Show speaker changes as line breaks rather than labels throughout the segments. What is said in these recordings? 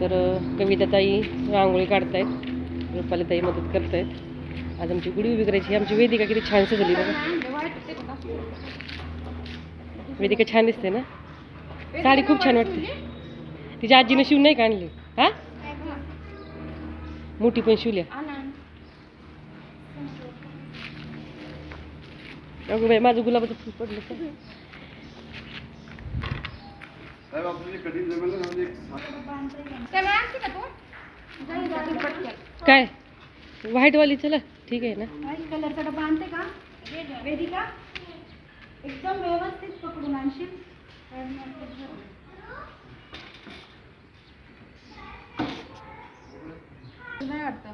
तर कविताताई रांगोळी काढतायत. रुपालीताई मदत करतायत. आज आमची गुढी उभी करायची. ही आमची वेदिका किती छान सजली बघा. वेदिका छान दिसते ना? साडी खूप छान वाटते. तिच्या आजीनं शिवून नाही का आणली? हा? मोठी पण शिवल्या अगं बाई माझं गुलाबाचं फुल पडलं
साहेब आपल्याला कधी जमेल ना म्हणजे
काय? व्हाईट वाली चला. ठीक आहे ना?
व्हाईट कलरचा डबा आणते का? वेदिका एकदम व्यवस्थित पकडून आणशील. नाही वाटतं.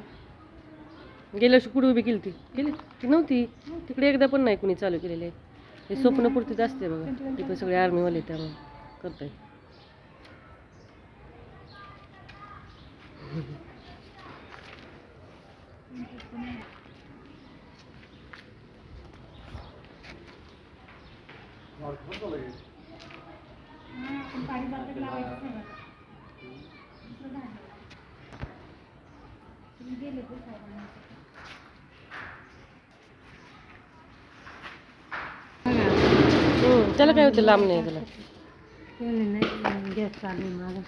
गेल्या वर्षी कुठे उभी केली ती केली ती नव्हती. तिकडे एकदा पण नाही कुणी चालू केलेले. हे स्वप्नपूर्तीच असते बघा. ती पण सगळे आर्मीवाले त्यामुळे. करताय
आपण पारिजातक लावायचं नाही बघा. दुसरं झाड. तुम्ही गेले ते साहेबांना.
हम्म, त्याला काय होते लांब नाही त्याला
गॅस चालू माझा.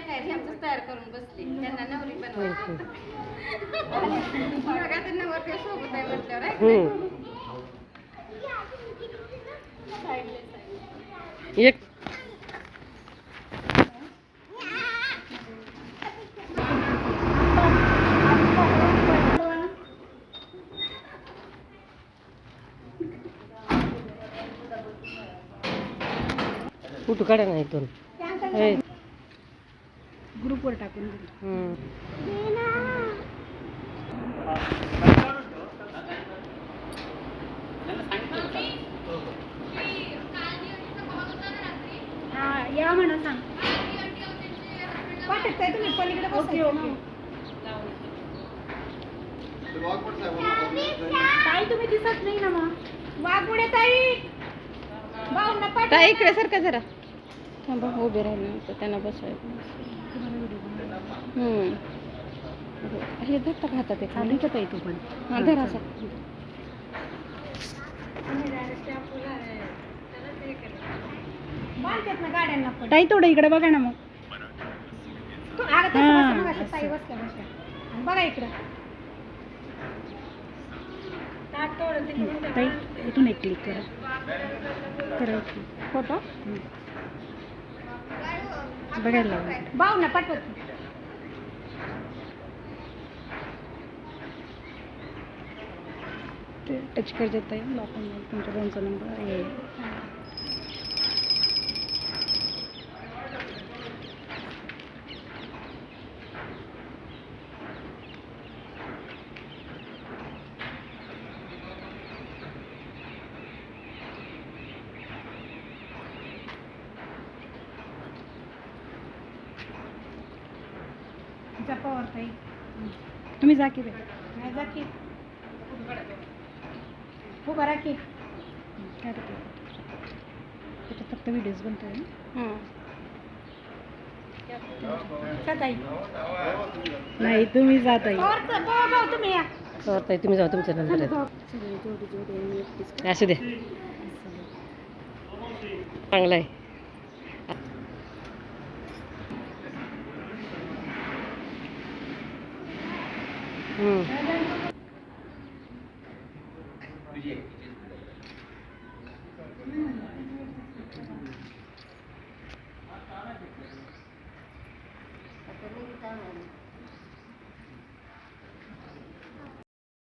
तयार तयार करून बसली त्यांना नवरी बनवायची नवरदेव सोबत आहे म्हटल्यावर आहे.
एक फोटो काढा ना होय.
ग्रुपवर टाकून. हा या म्हणा सांग पाठवताय तुम्ही पलीकडे बसायचं ना.
ते
ताई तुम्ही दिसत नाही ना मग. वाघुडे ताई. भाऊंना पाठव
ताई इकडे सारखा जरा. थांबा उभे राहिले तर त्यांना बसवायचं. हम्म. हे धरता का हातात एक?
चालू ताई तू पण.
हा धरा असा.
बांधतात ना गाड्यांना पण.
ताई थोडं इकडे बघा ना मग.
तू बसा बघा इकडं.
ताई. इथून एक क्लिक करा. करा फोटो? बघायला इकडे.
भाऊंना पाठवत
टच कर देता येईल आपण तुमच्या दोनचा नंबर आहे.
जपावर ताई.
तुम्ही जा की बाई.
नाही जा की. उभा राहा की.
काय ते त्याच्यात फक्त व्हिडिओज बनतोय. ना
का ताई.
नाही तुम्ही जात
भाऊ, तुम्ही या.
ताई तुम्ही जाऊ तुमचा नंबर आहे असू दे. चांगला आहे. 嗯。